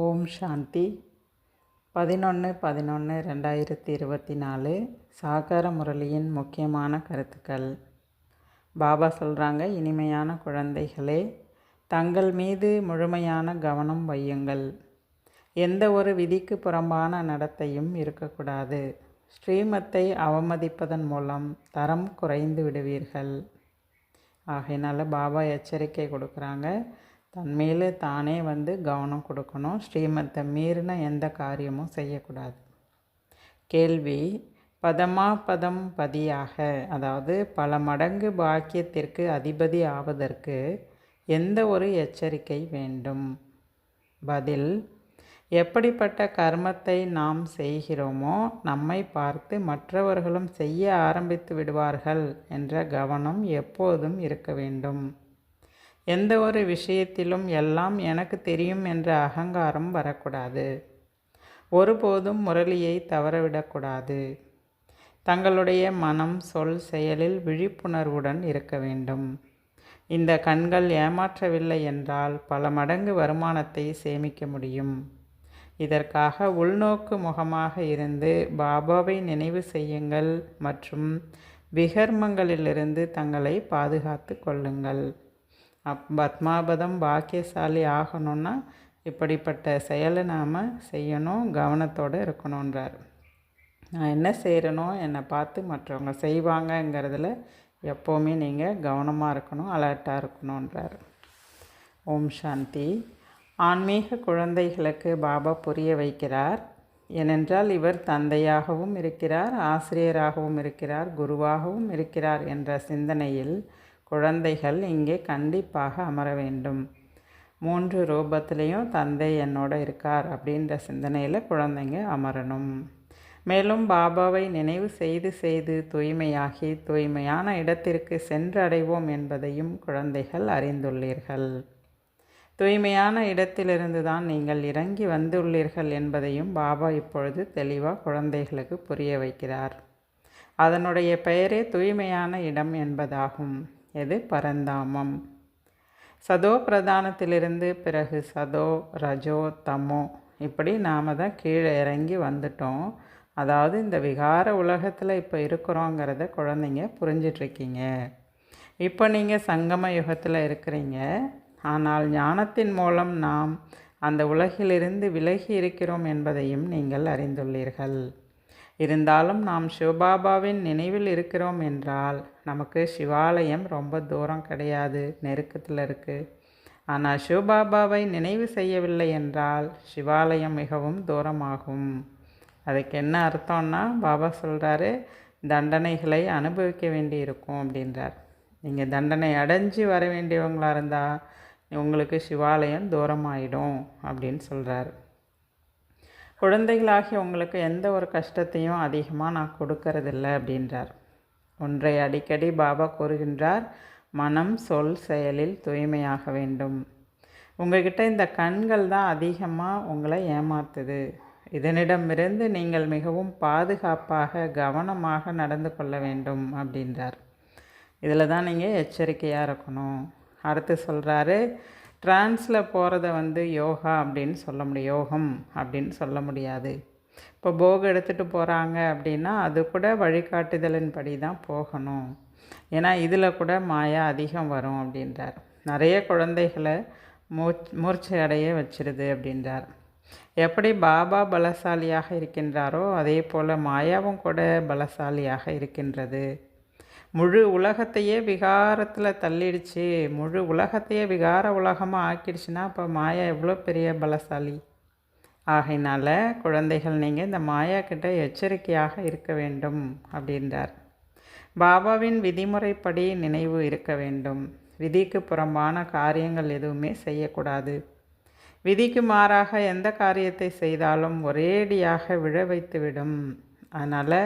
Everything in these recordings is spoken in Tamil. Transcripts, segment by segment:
ஓம் சாந்தி. பதினொன்று பதினொன்று ரெண்டாயிரத்தி இருபத்தி நாலு சாகார முரளியின் முக்கியமான கருத்துக்கள். பாபா சொல்கிறாங்க இனிமையான குழந்தைகளே தங்கள் மீது முழுமையான கவனம் வையுங்கள். எந்த ஒரு விதிக்கு புறம்பான நடத்தையும் இருக்கக்கூடாது. ஸ்ரீமத்தை அவமதிப்பதன் மூலம் தரம் குறைந்து விடுவீர்கள். ஆகையினால் பாபா எச்சரிக்கை கொடுக்குறாங்க தன்மையில் தானே வந்து கவனம் கொடுக்கணும். ஸ்ரீமத்தை மீறின எந்த காரியமும் செய்யக்கூடாது. கேள்வி பதமா பதம் பதியாக? அதாவது பல மடங்கு பாக்கியத்திற்கு அதிபதி ஆவதற்கு எந்த ஒரு எச்சரிக்கை வேண்டும்? பதில் எப்படிப்பட்ட கர்மத்தை நாம் செய்கிறோமோ நம்மை பார்த்து மற்றவர்களும் செய்ய ஆரம்பித்து விடுவார்கள் என்ற கவனம் எப்போதும் இருக்க வேண்டும். எந்த ஒரு விஷயத்திலும் எல்லாம் எனக்கு தெரியும் என்ற அகங்காரம் வரக்கூடாது. ஒருபோதும் முரளியை தவறவிடக்கூடாது. தங்களுடைய மனம் சொல் செயலில் விழிப்புணர்வுடன் இருக்க வேண்டும். இந்த கண்கள் ஏமாற்றவில்லை என்றால் பல மடங்கு வருமானத்தை சேமிக்க முடியும். இதற்காக உள்நோக்கு முகமாக இருந்து பாபாவை நினைவு செய்யுங்கள் மற்றும் விகர்மங்களிலிருந்து தங்களை பாதுகாத்து கொள்ளுங்கள். அப் பத்மாபதம் பாக்கியசாலி ஆகணும்னா இப்படிப்பட்ட செயலை நாம் செய்யணும் கவனத்தோடு இருக்கணுன்றார் நான் என்ன செய்கிறனோ என்னை பார்த்து மற்றவங்க செய்வாங்கங்கிறதுல எப்போவுமே நீங்கள் கவனமாக இருக்கணும் அலர்ட்டாக இருக்கணுன்றார் ஓம் சாந்தி. ஆன்மீக குழந்தைகளுக்கு பாபா புரிய வைக்கிறார். ஏனென்றால் இவர் தந்தையாகவும் இருக்கிறார் ஆசிரியராகவும் இருக்கிறார் குருவாகவும் இருக்கிறார் என்ற சிந்தனையில் குழந்தைகள் இங்கே கண்டிப்பாக அமர வேண்டும். மூன்று ரூபத்திலையும் தந்தை என்னோட இருக்கார் அப்படின்ற சிந்தனையில் குழந்தைங்க அமரணும். மேலும் பாபாவை நினைவு செய்து செய்து தூய்மையாகி தூய்மையான இடத்திற்கு சென்றடைவோம் என்பதையும் குழந்தைகள் அறிந்துள்ளீர்கள். தூய்மையான இடத்திலிருந்து தான் நீங்கள் இறங்கி வந்துள்ளீர்கள் என்பதையும் பாபா இப்பொழுது தெளிவாக குழந்தைகளுக்கு புரிய வைக்கிறார். அதனுடைய பெயரே தூய்மையான இடம் என்பதாகும். எது பரந்தாமம்? சதோ பிரதானத்திலிருந்து பிறகு சதோ ரஜோ தமோ இப்படி நாம் தான் கீழே இறங்கி வந்துட்டோம். அதாவது இந்த விகார உலகத்தில் இப்போ இருக்கிறோங்கிறத குழந்தைங்க புரிஞ்சிட்ருக்கீங்க. இப்போ நீங்கள் சங்கம யுகத்தில் இருக்கிறீங்க. ஆனால் ஞானத்தின் மூலம் நாம் அந்த உலகிலிருந்து விலகி இருக்கிறோம் என்பதையும் நீங்கள் அறிந்துள்ளீர்கள். இருந்தாலும் நாம் சிவபாபாவின் நினைவில் இருக்கிறோம் என்றால் நமக்கு சிவாலயம் ரொம்ப தூரம் கிடையாது நெருக்கத்தில் இருக்குது ஆனால் சிவபாபாவை நினைவு செய்யவில்லை என்றால் சிவாலயம் மிகவும் தூரமாகும். அதுக்கு என்ன அர்த்தம்னா பாபா சொல்கிறாரு தண்டனைகளை அனுபவிக்க வேண்டி இருக்கும் அப்படின்றார். நீங்கள் தண்டனை அடைஞ்சு வர வேண்டியவங்களாக இருந்தால் உங்களுக்கு சிவாலயம் தூரமாயிடும் அப்படின்னு சொல்கிறாரு குழந்தைகளாகி உங்களுக்கு எந்த ஒரு கஷ்டத்தையும் அதிகமாக நான் கொடுக்கறதில்ல அப்படின்றார். ஒன்றை அடிக்கடி பாபா கூறுகின்றார் மனம் சொல் செயலில் தூய்மையாக வேண்டும். உங்ககிட்ட இந்த கண்கள் தான் அதிகமாக உங்களை ஏமாத்துது. இதனிடமிருந்து நீங்கள் மிகவும் பாதுகாப்பாக கவனமாக நடந்து கொள்ள வேண்டும் அப்படின்றார். இதில் தான் நீங்கள் எச்சரிக்கையாக இருக்கணும். அடுத்து சொல்கிறாரு ட்ரான்ஸில் போகிறத வந்து யோகா அப்படின்னு சொல்ல முடியும். யோகம் அப்படின்னு சொல்ல முடியாது. இப்போ போக எடுத்துகிட்டு போகிறாங்க அப்படின்னா அது கூட வழிகாட்டுதலின்படி தான் போகணும். ஏன்னா இதில் கூட மாயா அதிகம் வரும் அப்படின்றார். நிறைய குழந்தைகளை மூச் மூர்ச்சை அடைய வச்சிருது அப்படின்றார். எப்படி பாபா பலசாலியாக இருக்கின்றாரோ அதே போல் மாயாவும் கூட பலசாலியாக இருக்கின்றது. முழு உலகத்தையே விகாரத்தில் தள்ளிடுச்சு. முழு உலகத்தையே விகார உலகமாக ஆக்கிடுச்சுன்னா அப்போ மாயா எவ்வளோ பெரிய பலசாலி? ஆகையினால குழந்தைகள் நீங்கள் இந்த மாயா கிட்ட எச்சரிக்கையாக இருக்க வேண்டும் அப்படின்றார். பாபாவின் விதிமுறைப்படி நினைவு இருக்க வேண்டும். விதிக்கு புறம்பான காரியங்கள் எதுவுமே செய்யக்கூடாது. விதிக்கு மாறாக எந்த காரியத்தை செய்தாலும் ஒரேடியாக விழ வைத்துவிடும். அதனால்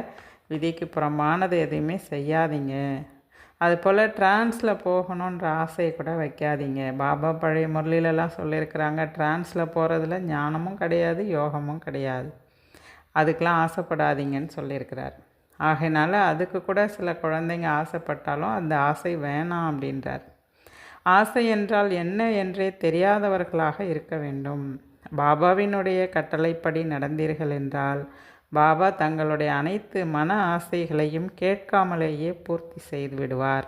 விதிக்கு புறமானது எதையுமே செய்யாதீங்க. அதுபோல் ட்ரான்ஸில் போகணுன்ற ஆசையை கூட வைக்காதீங்க. பாபா பழைய முரளிலெல்லாம் சொல்லியிருக்கிறாங்க ட்ரான்ஸில் போகிறதுல ஞானமும் கிடையாது யோகமும் கிடையாது. அதுக்கெலாம் ஆசைப்படாதீங்கன்னு சொல்லியிருக்கிறார். ஆகையினால அதுக்கு கூட சில குழந்தைங்க ஆசைப்பட்டாலும் அந்த ஆசை வேணாம் அப்படின்றார். ஆசை என்றால் என்ன என்றே தெரியாதவர்களாக இருக்க வேண்டும். பாபாவினுடைய கட்டளைப்படி நடந்தீர்கள் என்றால் பாபா தங்களுடைய அனைத்து மன ஆசைகளையும் கேட்காமலேயே பூர்த்தி செய்து விடுவார்.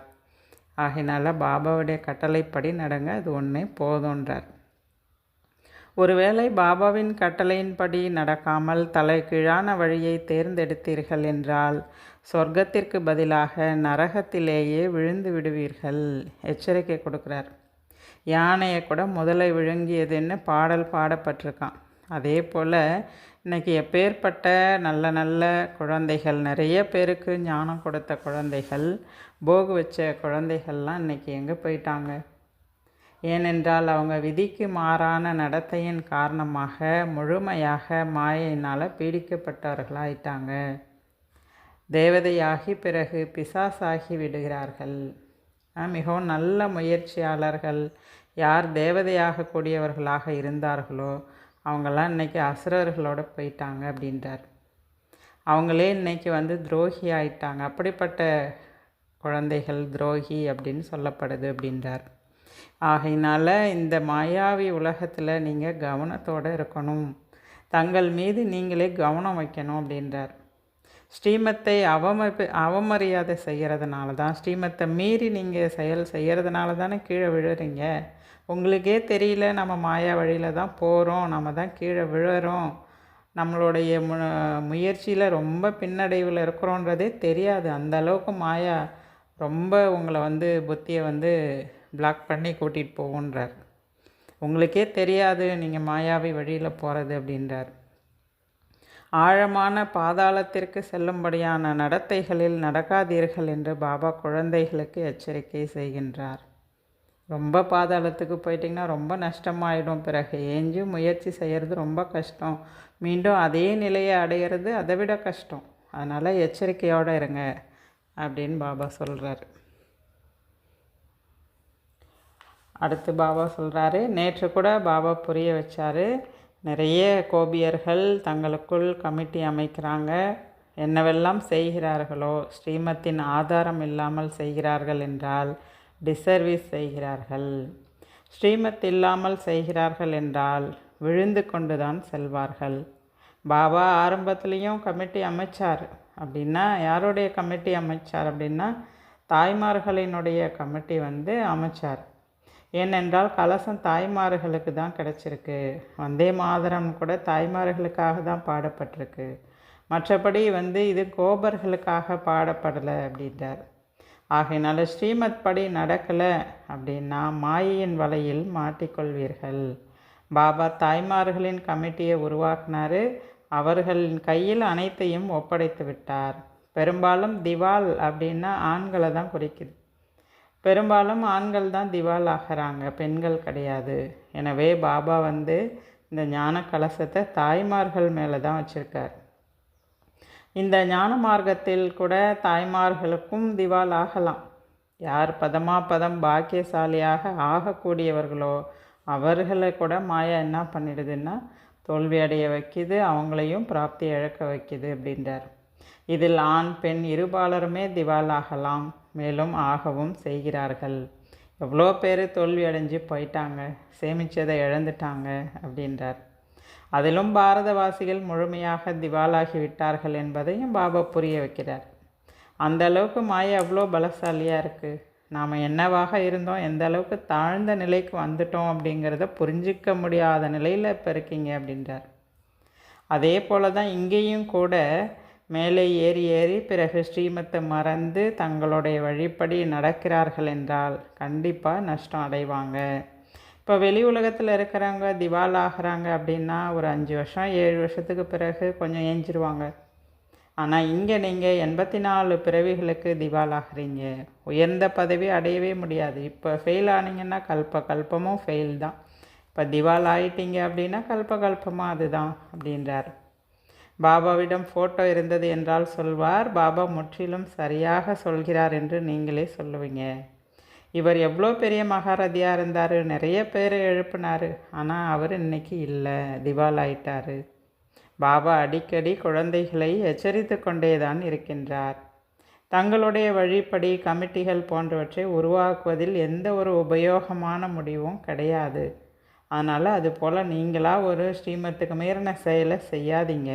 ஆகினால பாபாவுடைய கட்டளைப்படி நடங்க அது ஒன்றே போதுன்றார் ஒருவேளை பாபாவின் கட்டளையின்படி நடக்காமல் தலைகீழான வழியை தேர்ந்தெடுத்தீர்கள் என்றால் சொர்க்கத்திற்கு பதிலாக நரகத்திலேயே விழுந்து விடுவீர்கள் எச்சரிக்கை கொடுக்குறார். யானையை கூட முதலை விழுங்கியதுன்னு பாடல் பாடப்பட்டிருக்கான். அதே போல் இன்றைக்கி எப்பேற்பட்ட நல்ல நல்ல குழந்தைகள் நிறைய பேருக்கு ஞானம் கொடுத்த குழந்தைகள் போகு வச்ச குழந்தைகள்லாம் இன்றைக்கி எங்கே போயிட்டாங்க? ஏனென்றால் அவங்க விதிக்கு மாறான நடத்தையின் காரணமாக முழுமையாக மாயினால் பீடிக்கப்பட்டவர்களாயிட்டாங்க. தேவதையாகி பிறகு பிசாசாகி விடுகிறார்கள். மிகவும் நல்ல முயற்சியாளர்கள். யார் தேவதையாக கூடியவர்களாக இருந்தார்களோ அவங்கெல்லாம் இன்றைக்கி அசுரர்களோடு போயிட்டாங்க அப்படின்றார். அவங்களே இன்றைக்கி வந்து துரோகி ஆயிட்டாங்க. அப்படிப்பட்ட குழந்தைகள் துரோகி அப்படின்னு சொல்லப்படுது அப்படின்றார். ஆகையினால் இந்த மாயாவி உலகத்தில் நீங்கள் கவனத்தோடு இருக்கணும். தங்கள் மீது நீங்களே கவனம் வைக்கணும் அப்படின்றார். ஸ்ரீமத்தை அவம அவமரியாதை செய்கிறதுனால தான் ஸ்ரீமத்தை மீறி நீங்கள் செயல் செய்கிறதுனால தானே கீழே விழுறீங்க. உங்களுக்கே தெரியல நம்ம மாயா வழியில் தான் போகிறோம் நம்ம தான் கீழே விழுறோம். நம்மளுடைய மு முயற்சியில் ரொம்ப பின்னடைவில் இருக்கிறோன்றதே தெரியாது. அந்த அளவுக்கு மாயா ரொம்ப உங்களை வந்து புத்தியை வந்து பிளாக் பண்ணி கூட்டிகிட்டு போகுன்றார். உங்களுக்கே தெரியாது நீங்கள் மாயாவி வழியில் போகிறது அப்படின்றார். ஆழமான பாதாளத்திற்கு செல்லும்படியான நடத்தைகளில் நடக்காதீர்கள் என்று பாபா குழந்தைகளுக்கு எச்சரிக்கை செய்கின்றார். ரொம்ப பாதாளத்துக்கு போயிட்டிங்கன்னா ரொம்ப நஷ்டமாயிடும். பிறகு ஏஞ்சி முயற்சி செய்கிறது ரொம்ப கஷ்டம். மீண்டும் அதே நிலையை அடையிறது அதை விட கஷ்டம். அதனால் எச்சரிக்கையோடு இருங்க அப்படின்னு பாபா சொல்கிறார் அடுத்து பாபா சொல்கிறாரு நேற்று கூட பாபா புரிய வச்சாரு. நிறைய கோபியர்கள் தங்களுக்குள் கமிட்டி அமைக்கிறாங்க. என்னவெல்லாம் செய்கிறார்களோ ஸ்ரீமத்தின் ஆதாரம் இல்லாமல் செய்கிறார்கள் என்றால் டிசர்வீஸ் செய்கிறார்கள். ஸ்ரீமத் இல்லாமல் செய்கிறார்கள் என்றால் விழுந்து கொண்டு தான் செல்வார்கள். பாபா ஆரம்பத்துலேயும் கமிட்டி அமைச்சார் அப்படின்னா யாருடைய கமிட்டி அமைச்சார் அப்படின்னா தாய்மார்களினுடைய கமிட்டி வந்து அமைச்சார். ஏனென்றால் கலசம் தாய்மார்களுக்கு தான் கிடச்சிருக்கு. வந்தே மாதரம் கூட தாய்மார்களுக்காக தான் பாடப்பட்டிருக்கு. மற்றபடி வந்து இது கோபர்களுக்காக பாடப்படலை அப்படின்றார். ஆகையினால ஸ்ரீமத் படி நடக்கலை அப்படின்னா மாயையின் வலையில் மாட்டிக்கொள்வீர்கள். பாபா தாய்மார்களின் கமிட்டியை உருவாக்கினார். அவர்களின் கையில் அனைத்தையும் ஒப்படைத்து விட்டார். பெரும்பாலும் திவால் அப்படின்னா ஆண்களை தான் குறிக்குது பெரும்பாலும் ஆண்கள் தான் திவால் ஆகிறாங்க பெண்கள் கிடையாது. எனவே பாபா வந்து இந்த ஞான கலசத்தை தாய்மார்கள் மேலே தான் வச்சுருக்கார். இந்த ஞான மார்க்கத்தில் கூட தாய்மார்களுக்கும் திவால் ஆகலாம் யார் பதமா பதம் பாக்கியசாலியாக ஆகக்கூடியவர்களோ அவர்களை கூட மாயா என்ன பண்ணிடுதுன்னா தோல்வி அடைய வைக்கிது அவங்களையும் பிராப்தி இழக்க வைக்கிது அப்படின்றார். இதில் ஆண் பெண் இருபாலருமே திவால் ஆகலாம் மேலும் ஆகவும் செய்கிறார்கள். எவ்வளோ பேர் தோல்வி அடைஞ்சு போயிட்டாங்க சேமித்ததை இழந்துட்டாங்க அப்படின்றார். அதிலும் பாரதவாசிகள் முழுமையாக திவாலாகி விட்டார்கள் என்பதையும் பாபா புரிய வைக்கிறார். அந்த அளவுக்கு மாய அவ்வளோ பலசாலியாக இருக்குது நாம் என்னவாக இருந்தோம் எந்த அளவுக்கு தாழ்ந்த நிலைக்கு வந்துட்டோம் அப்படிங்கிறத புரிஞ்சிக்க முடியாத நிலையில் இப்போ இருக்கீங்க அப்படின்றார். அதே போல் தான் இங்கேயும் கூட மேலே ஏறி ஏறி பிறகு ஸ்ரீமத்தை மறந்து தங்களுடைய வழிப்படி நடக்கிறார்கள் என்றால் கண்டிப்பாக நஷ்டம் அடைவாங்க. இப்போ வெளி உலகத்தில் இருக்கிறவங்க திவால் ஆகிறாங்க அப்படின்னா ஒரு அஞ்சு வருஷம் ஏழு வருஷத்துக்கு பிறகு கொஞ்சம் ஏஞ்சிருவாங்க. ஆனால் இங்கே நீங்கள் எண்பத்தி நாலு பிறவிகளுக்கு திவால் ஆகிறீங்க. உயர்ந்த பதவி அடையவே முடியாது. இப்போ ஃபெயில் ஆனீங்கன்னா கல்ப கல்பமும் ஃபெயில் தான். இப்போ திவால் ஆயிட்டீங்க அப்படின்னா கல்ப கல்பமாக அதுதான் அப்படின்றார். பாபாவிடம் ஃபோட்டோ இருந்தது என்றால் சொல்வார் பாபா முற்றிலும் சரியாக சொல்கிறார் என்று நீங்களே சொல்லுவீங்க. இவர் எவ்வளோ பெரிய மகாரதியாக இருந்தார் நிறைய பேரை எழுப்பினார் ஆனால் அவர் இன்னைக்கு இல்லை திவால் ஆயிட்டார் பாபா அடிக்கடி குழந்தைகளை எச்சரித்து கொண்டே தான் இருக்கின்றார். தங்களுடைய வழிப்படி கமிட்டிகள் போன்றவற்றை உருவாக்குவதில் எந்த ஒரு உபயோகமான முடிவும் கிடையாது. அதனால் அது போல் நீங்களாக ஒரு ஸ்ரீமத்துக்கு மீறின செயலை செய்யாதீங்க.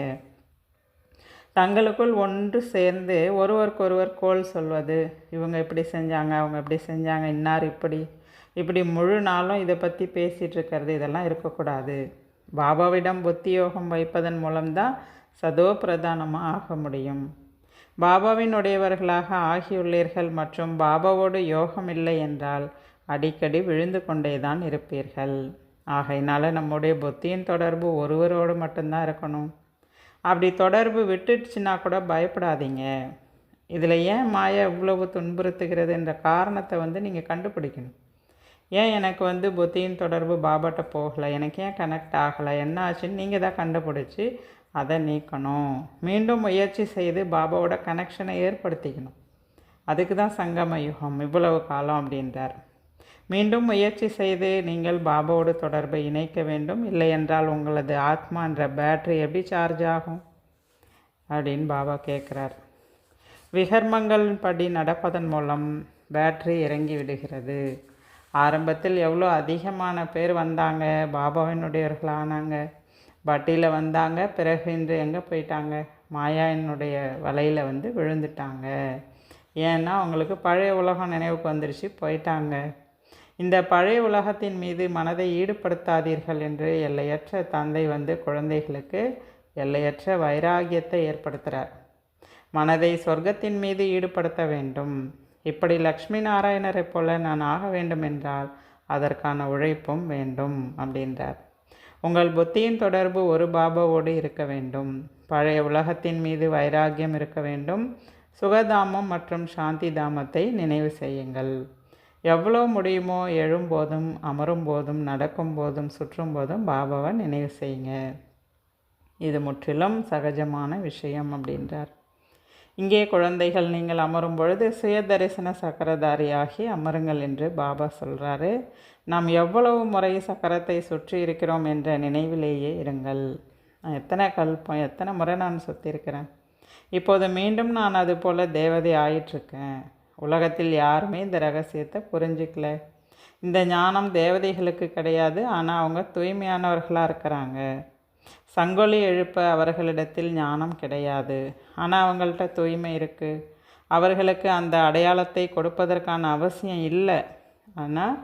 தங்களுக்குள் ஒன்று சேர்ந்து ஒருவருக்கொருவர் கோல் சொல்வது. இவங்க இப்படி செஞ்சாங்க அவங்க இப்படி செஞ்சாங்க இன்னார் இப்படி. இப்படி முழு நாளும் இதை பற்றி பேசிகிட்டு இருக்கிறது இதெல்லாம் இருக்கக்கூடாது. பாபாவிடம் புத்தி யோகம் வைப்பதன் மூலம்தான் சதோ பிரதானமாக ஆக முடியும். பாபாவினுடையவர்களாக ஆகியுள்ளீர்கள் மற்றும் பாபாவோடு யோகம் இல்லை என்றால் அடிக்கடி விழுந்து கொண்டே தான் இருப்பீர்கள். ஆகையினால நம்முடைய புத்தியின் தொடர்பு ஒருவரோடு மட்டும்தான் இருக்கணும். அப்படி தொடர்பு விட்டுடுச்சுன்னா கூட பயப்படாதீங்க. இதில் ஏன் மாயா இவ்வளவு துன்புறுத்துகிறது என்ற காரணத்தை வந்து நீங்கள் கண்டுபிடிக்கணும். ஏன் எனக்கு வந்து புத்தியின் தொடர்பு பாபாட்ட போகலை? எனக்கு ஏன் கனெக்ட் ஆகலை? என்ன ஆச்சுன்னு நீங்கள் தான் கண்டுபிடிச்சி அதை நீக்கணும். மீண்டும் முயற்சி செய்து பாபாவோட கனெக்ஷனை ஏற்படுத்திக்கணும். அதுக்கு தான் சங்கம யுகம் இவ்வளவு காலம் அப்படின்றார். மீண்டும் முயற்சி செய்து நீங்கள் பாபாவோட தொடர்பை இணைக்க வேண்டும். இல்லை என்றால் உங்களது ஆத்மான்ற பேட்ரி பேட்டரி எப்படி சார்ஜ் ஆகும்? அப்படின்னு பாபா கேட்குறார். விகர்மங்கள் படி நடப்பதன் மூலம் பேட்டரி இறங்கி விடுகிறது. ஆரம்பத்தில் எவ்வளோ அதிகமான பேர் வந்தாங்க? பாபாவினுடையவர்களானாங்க. பட்டியில் வந்தாங்க பிறகு இன்று எங்கே போயிட்டாங்க? மாயாவினுடைய வலையில் வந்து விழுந்துட்டாங்க. ஏன்னா அவங்களுக்கு பழைய உலகம் நினைவுக்கு வந்துருச்சு போயிட்டாங்க. இந்த பழைய உலகத்தின் மீது மனதை ஈடுபடுத்தாதீர்கள் என்று எல்லையற்ற தந்தை வந்து குழந்தைகளுக்கு எல்லையற்ற வைராகியத்தை ஏற்படுத்துகிறார் மனதை சொர்க்கத்தின் மீது ஈடுபடுத்த வேண்டும். இப்படி லக்ஷ்மி நாராயணரை போல நான் ஆக வேண்டும் என்றால் அதற்கான உழைப்பும் வேண்டும் அப்படின்றார். உங்கள் புத்தியின் தொடர்பு ஒரு பாபாவோடு இருக்க வேண்டும். பழைய உலகத்தின் மீது வைராகியம் இருக்க வேண்டும். சுகதாமம் மற்றும் சாந்தி தாமத்தை நினைவு செய்யுங்கள். எவ்வளோ முடியுமோ எழும்போதும் அமரும் போதும் நடக்கும் போதும் சுற்றும் போதும் பாபாவை நினைவு செய்யுங்க. இது முற்றிலும் சகஜமான விஷயம் அப்படின்றார். இங்கே குழந்தைகள் நீங்கள் அமரும் பொழுது சுய தரிசன சக்கரதாரியாகி அமருங்கள் என்று பாபா சொல்கிறாரு நாம் எவ்வளவு முறை சக்கரத்தை சுற்றி இருக்கிறோம் என்ற நினைவிலேயே இருங்கள். நான் எத்தனை கல்பம் எத்தனை முறை நான் சுற்றிருக்கிறேன் இப்போது மீண்டும் நான் அது போல் தேவதை ஆயிட்டிருக்கேன். உலகத்தில் யாருமே இந்த ரகசியத்தை புரிஞ்சிக்கல. இந்த ஞானம் தேவதைகளுக்கு கிடையாது ஆனால் அவங்க தூய்மையானவர்களாக இருக்கிறாங்க. சங்கொலி எழுப்ப அவர்களிடத்தில் ஞானம் கிடையாது ஆனால் அவங்கள்ட்ட தூய்மை இருக்குது அவர்களுக்கு அந்த அடையாளத்தை கொடுப்பதற்கான அவசியம் இல்லை. ஆனால்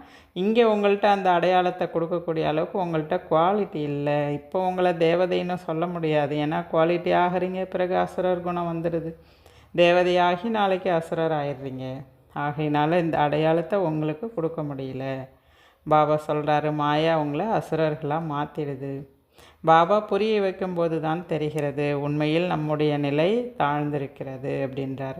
இங்கே உங்கள்கிட்ட அந்த அடையாளத்தை கொடுக்கக்கூடிய அளவுக்கு உங்கள்கிட்ட குவாலிட்டி இல்லை. இப்போ உங்களை தேவதைன்னு சொல்ல முடியாது. ஏன்னா குவாலிட்டி ஆகிறீங்க பிறகு அசுரர் குணம் வந்துடுது தேவதையாகி நாளைக்கு அசுரர் ஆயிடுறீங்க ஆகையினால இந்த அடையாளத்தை உங்களுக்கு கொடுக்க முடியல. பாபா சொல்கிறாரு மாயா உங்களை அசுரர்களாக மாற்றிடுது பாபா புரிய வைக்கும்போது தான் தெரிகிறது உண்மையில் நம்முடைய நிலை தாழ்ந்திருக்கிறது அப்படின்றார்.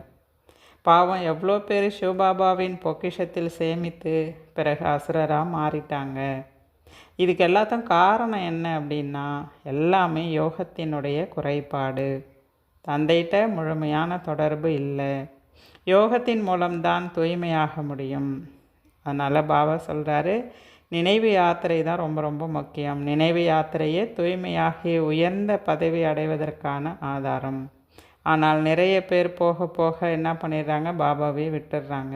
பாவம் எவ்வளோ பேர் சிவபாபாவின் பொக்கிஷத்தில் சேமித்து பிறகு அசுரராக மாறிட்டாங்க. இதுக்கு எல்லாத்துக்கும் காரணம் என்ன அப்படின்னா எல்லாமே யோகத்தினுடைய குறைபாடு. தந்தைகிட்ட முழுமையான தொடர்பு இல்லை. யோகத்தின் மூலம்தான் தூய்மையாக முடியும். அதனால் பாபா சொல்கிறாரு நினைவு யாத்திரை தான் ரொம்ப ரொம்ப முக்கியம். நினைவு யாத்திரையே தூய்மையாகி உயர்ந்த பதவி அடைவதற்கான ஆதாரம். ஆனால் நிறைய பேர் போக போக என்ன பண்ணிடுறாங்க? பாபாவே விட்டுடுறாங்க.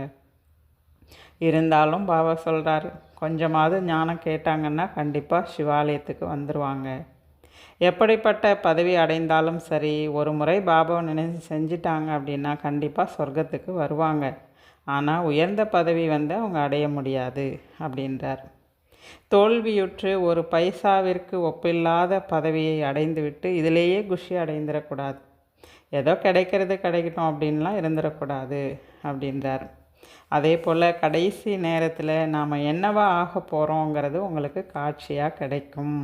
இருந்தாலும் பாபா சொல்கிறாரு கொஞ்சமாவது ஞானம் கேட்டாங்கன்னா கண்டிப்பாக சிவாலயத்துக்கு வந்துடுவாங்க எப்படிப்பட்ட பதவி அடைந்தாலும் சரி ஒரு முறை பாபாவை நினைச்சு செஞ்சிட்டாங்க அப்படின்னா கண்டிப்பாக சொர்க்கத்துக்கு வருவாங்க. ஆனால் உயர்ந்த பதவி வந்து அவங்க அடைய முடியாது அப்படின்றார். தோல்வியுற்று ஒரு பைசாவிற்கு ஒப்பில்லாத பதவியை அடைந்துவிட்டு இதிலேயே குஷி அடைந்துடக்கூடாது. ஏதோ கிடைக்கிறது கிடைக்கட்டும் அப்படின்லாம் இருந்துடக்கூடாது அப்படின்றார். அதே போல் கடைசி நேரத்தில் நாம் என்னவா ஆக போகிறோங்கிறது உங்களுக்கு காட்சியாக கிடைக்கும்.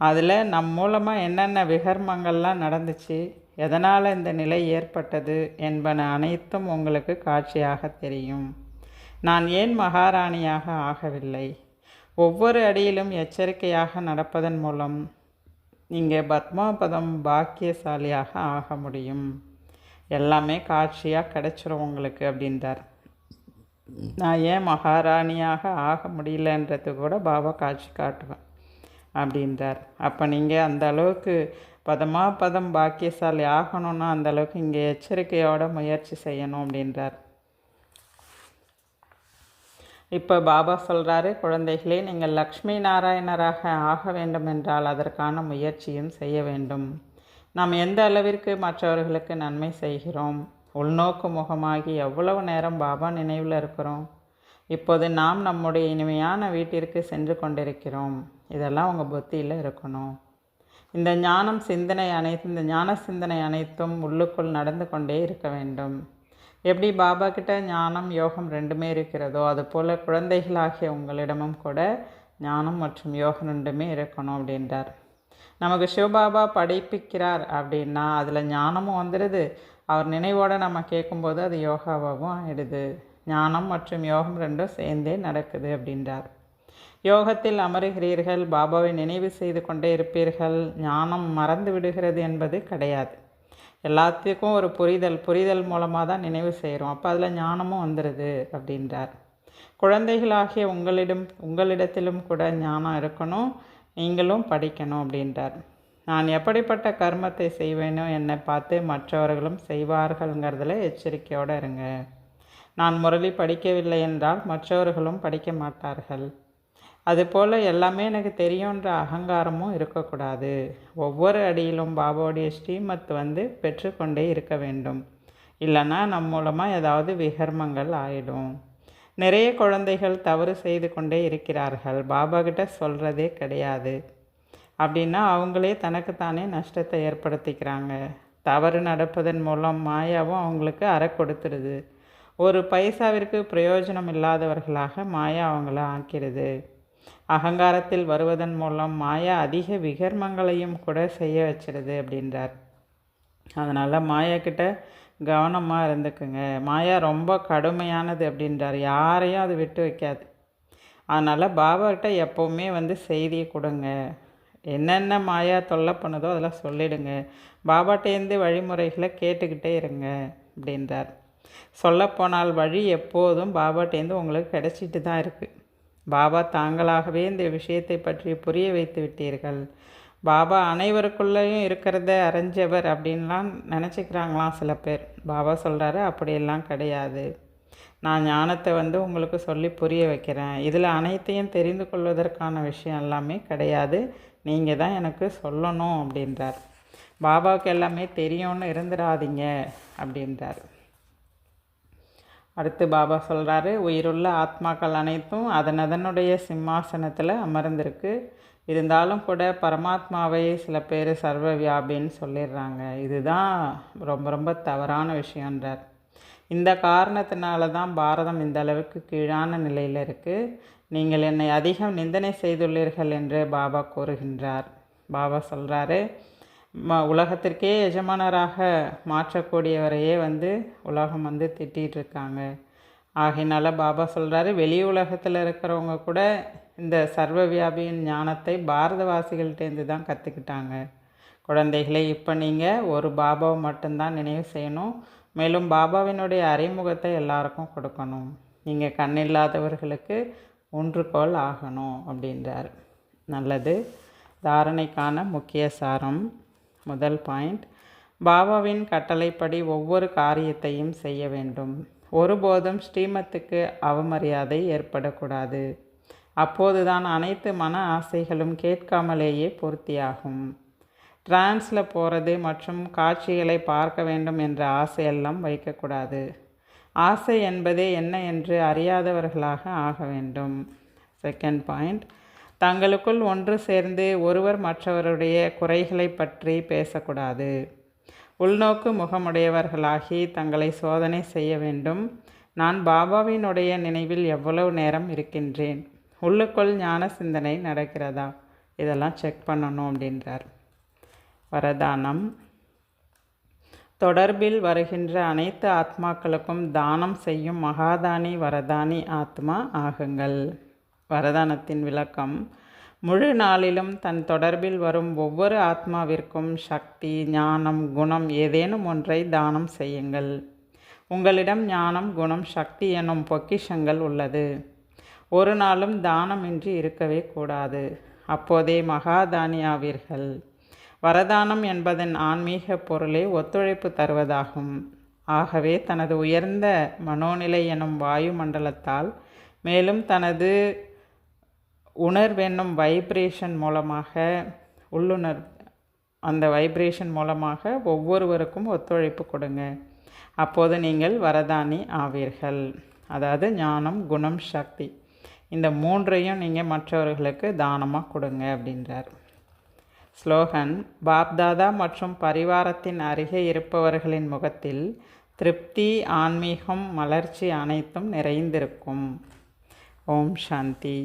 அதில் நம் மூலமாக என்னென்ன விகர்மங்கள்லாம் நடந்துச்சு எதனால் இந்த நிலை ஏற்பட்டது என்பன அனைத்தும் உங்களுக்கு காட்சியாக தெரியும். நான் ஏன் மகாராணியாக ஆகவில்லை? ஒவ்வொரு அடியிலும் எச்சரிக்கையாக நடப்பதன் மூலம் இங்கே பத்மாபதம் பாக்கியசாலியாக ஆக முடியும். எல்லாமே காட்சியாக கிடைச்சிரும் உங்களுக்கு அப்படின்றார். நான் ஏன் மகாராணியாக ஆக முடியலன்றது கூட பாபா காட்சி காட்டுவேன் அப்படின்றார். அப்போ நீங்கள் அந்த அளவுக்கு பதமா பதம் பாக்கியசாலி ஆகணும்னா அந்த அளவுக்கு இங்கே எச்சரிக்கையோட முயற்சி செய்யணும் அப்படின்றார். இப்போ பாபா சொல்கிறாரு குழந்தைகளே நீங்கள் லக்ஷ்மி நாராயணராக ஆக வேண்டும் என்றால் அதற்கான முயற்சியும் செய்ய வேண்டும். நாம் எந்த அளவிற்கு மற்றவர்களுக்கு நன்மை செய்கிறோம்? உள்நோக்கு முகமாகி எவ்வளவு நேரம் பாபா நினைவில் இருக்கிறோம்? இப்போது நாம் நம்முடைய இனிமையான வீட்டிற்கு சென்று கொண்டிருக்கிறோம். இதெல்லாம் உங்கள் புத்தியில் இருக்கணும். இந்த ஞானம் சிந்தனை அனைத்து இந்த ஞான சிந்தனை அனைத்தும் உள்ளுக்குள் நடந்து கொண்டே இருக்க வேண்டும். எப்படி பாபா கிட்ட ஞானம் யோகம் ரெண்டுமே இருக்கிறதோ அதுபோல் குழந்தைகளாகிய உங்களிடமும் கூட ஞானம் மற்றும் யோகம் ரெண்டுமே இருக்கணும் அப்படின்றார். நமக்கு சிவபாபா படைப்பிக்கிறார் அப்படின்னா அதில் ஞானமும் வந்துடுது அவர் நினைவோடு நம்ம கேட்கும்போது அது யோகாவாகவும் ஆயிடுது. ஞானம் மற்றும் யோகம் ரெண்டும் சேர்ந்தே நடக்குது அப்படின்றார். யோகத்தில் அமருகிறீர்கள் பாபாவை நினைவு செய்து கொண்டே இருப்பீர்கள் ஞானம் மறந்து விடுகிறது என்பது கிடையாது. எல்லாத்துக்கும் ஒரு புரிதல் புரிதல் மூலமாக தான் நினைவு செய்கிறோம் அப்போ அதில் ஞானமும் வந்துடுது அப்படின்றார். குழந்தைகளாகிய உங்களிடம் உங்களிடத்திலும் கூட ஞானம் இருக்கணும் நீங்களும் படிக்கணும் அப்படின்றார். நான் எப்படிப்பட்ட கர்மத்தை செய்வேனோ என்னை பார்த்து மற்றவர்களும் செய்வார்கள்ங்கிறதுல எச்சரிக்கையோடு இருங்க. நான் முரளி படிக்கவில்லை என்றால் மற்றவர்களும் படிக்க மாட்டார்கள். அதுபோல் எல்லாமே எனக்கு தெரியுன்ற அகங்காரமும் இருக்கக்கூடாது. ஒவ்வொரு அடியிலும் பாபாவுடைய ஸ்ரீமத் வந்து பெற்றுக்கொண்டே இருக்க வேண்டும். இல்லைன்னா நம் மூலமாக ஏதாவது விகர்மங்கள் ஆயிடும். நிறைய குழந்தைகள் தவறு செய்து கொண்டே இருக்கிறார்கள். பாபா கிட்ட சொல்கிறதே கிடையாது. அப்படின்னா அவங்களே தனக்குத்தானே நஷ்டத்தை ஏற்படுத்திக்கிறாங்க. தவறு நடப்பதன் மூலம் மாயாவும் அவங்களுக்கு அற கொடுத்துடுது. ஒரு பைசாவிற்கு பிரயோஜனம் இல்லாதவர்களாக மாயா அவங்கள ஆக்கிடுது. அகங்காரத்தில் வருவதன் மூலம் மாயா அதிக விகர்மங்களையும் கூட செய்ய வச்சிடுது அப்படின்றார். அதனால் மாயா கிட்ட கவனமாக இருந்துக்குங்க. மாயா ரொம்ப கடுமையானது அப்படின்றார். யாரையும் அது விட்டு வைக்காது. அதனால் பாபாக்கிட்ட எப்போவுமே வந்து செய்தியை கொடுங்க. என்னென்ன மாயா தொல்லை பண்ணுதோ அதெல்லாம் சொல்லிடுங்க. பாபாட்டேருந்து வழிமுறைகளை கேட்டுக்கிட்டே இருங்க அப்படின்றார். சொல்லப்போனால் வழி எப்போதும் பாபாட்டேருந்து உங்களுக்கு கிடைச்சிட்டு தான் இருக்குது பாபா தாங்களாகவே இந்த விஷயத்தை பற்றி புரிய வைத்து விட்டீர்கள். பாபா அனைவருக்குள்ளேயும் இருக்கிறத அறிஞ்சவர் அப்படின்லாம் நினச்சிக்கிறாங்களாம் சில பேர். பாபா சொல்கிறாரு அப்படியெல்லாம் கிடையாது. நான் ஞானத்தை வந்து உங்களுக்கு சொல்லி புரிய வைக்கிறேன். இதில் அனைத்தையும் தெரிந்து கொள்வதற்கான விஷயம் எல்லாமே கிடையாது. நீங்கள் தான் எனக்கு சொல்லணும் அப்படின்றார். பாபாவுக்கு எல்லாமே தெரியும்னு இருந்துடாதீங்க அப்படின்றார். அடுத்து பாபா சொல்கிறாரு உயிருள்ள ஆத்மாக்கள் அனைத்தும் அதன் அதனுடைய சிம்மாசனத்தில் அமர்ந்திருக்கு. இருந்தாலும் கூட பரமாத்மாவை சில பேர் சர்வ வியாபின்னு சொல்லிடுறாங்க. இதுதான் ரொம்ப ரொம்ப தவறான விஷயன்றார் இந்த காரணத்தினால தான் பாரதம் இந்த அளவுக்கு கீழான நிலையில் இருக்குது நீங்கள் என்னை அதிகம் நிந்தனை செய்துள்ளீர்கள் என்று பாபா கூறுகின்றார். பாபா சொல்கிறாரு ம உலகத்திற்கே எஜமானராக மாற்றக்கூடியவரையே வந்து உலகம் வந்து திட்டிகிட்டு ஆகையினால பாபா சொல்கிறாரு வெளி உலகத்தில் இருக்கிறவங்க கூட இந்த சர்வ வியாபியின் ஞானத்தை பாரதவாசிகள்கிட்டேருந்து தான் கற்றுக்கிட்டாங்க குழந்தைகளை இப்போ நீங்கள் ஒரு பாபாவை மட்டும்தான் நினைவு செய்யணும். மேலும் பாபாவினுடைய அறிமுகத்தை எல்லாருக்கும் கொடுக்கணும். நீங்கள் கண்ணில்லாதவர்களுக்கு ஒன்றுகோல் ஆகணும் அப்படின்றார். நல்லது. தாரணைக்கான முக்கிய சாரம். முதல் பாயிண்ட். பாபாவின் கட்டளைப்படி ஒவ்வொரு காரியத்தையும் செய்ய வேண்டும். ஒருபோதும் ஸ்ரீமத்துக்கு அவமரியாதை ஏற்படக்கூடாது. அப்போதுதான் அனைத்து மன ஆசைகளும் கேட்காமலேயே பூர்த்தியாகும். டிரான்ஸில் போகிறது மற்றும் காட்சிகளை பார்க்க வேண்டும் என்ற ஆசையெல்லாம் வைக்கக்கூடாது. ஆசை என்பதே என்ன என்று அறியாதவர்களாக ஆக வேண்டும். Second point. தங்களுக்குள் ஒன்று சேர்ந்து ஒருவர் மற்றவருடைய குறைகளை பற்றி பேசக்கூடாது. உள்நோக்கு முகமுடையவர்களாகி தங்களை சோதனை செய்ய வேண்டும். நான் பாபாவினுடைய நினைவில் எவ்வளவு நேரம் இருக்கின்றேன்? உள்ளுக்குள் ஞான சிந்தனை நடக்கிறதா? இதெல்லாம் செக் பண்ணணும் அப்படின்றார். வரதானம். தொடர்பில் வருகின்ற அனைத்து ஆத்மாக்களுக்கும் தானம் செய்யும் மகாதானி வரதானி ஆத்மா ஆகுங்கள். வரதானத்தின் விளக்கம். முழு நாளிலும் தன் தொடர்பில் வரும் ஒவ்வொரு ஆத்மாவிற்கும் சக்தி ஞானம் குணம் ஏதேனும் ஒன்றை தானம் செய்யுங்கள். உங்களிடம் ஞானம் குணம் சக்தி எனும் பொக்கிஷங்கள் உள்ளது. ஒரு நாளும் தானமின்றி இருக்கவே கூடாது. அப்போதே மகாதானியாவீர்கள். வரதானம் என்பதன் ஆன்மீக பொருளே ஒத்துழைப்பு தருவதாகும். ஆகவே தனது உயர்ந்த மனோநிலை எனும் வாயு மண்டலத்தால் மேலும் தனது உணர்வென்னும் வைப்ரேஷன் மூலமாக உள்ளுணர் அந்த வைப்ரேஷன் மூலமாக ஒவ்வொருவருக்கும் ஒத்துழைப்பு கொடுங்க. அப்போது நீங்கள் வரதானி ஆவீர்கள். அதாவது ஞானம் குணம் சக்தி. இந்த மூன்றையும் நீங்கள் மற்றவர்களுக்கு தானமாக கொடுங்க அப்படின்றார். ஸ்லோகன் பாப்தாதா மற்றும் பரிவாரத்தின் அருகே இருப்பவர்களின் முகத்தில் திருப்தி ஆன்மீகம் மலர்ச்சி அனைத்தும் நிறைந்திருக்கும். ஓம் சாந்தி.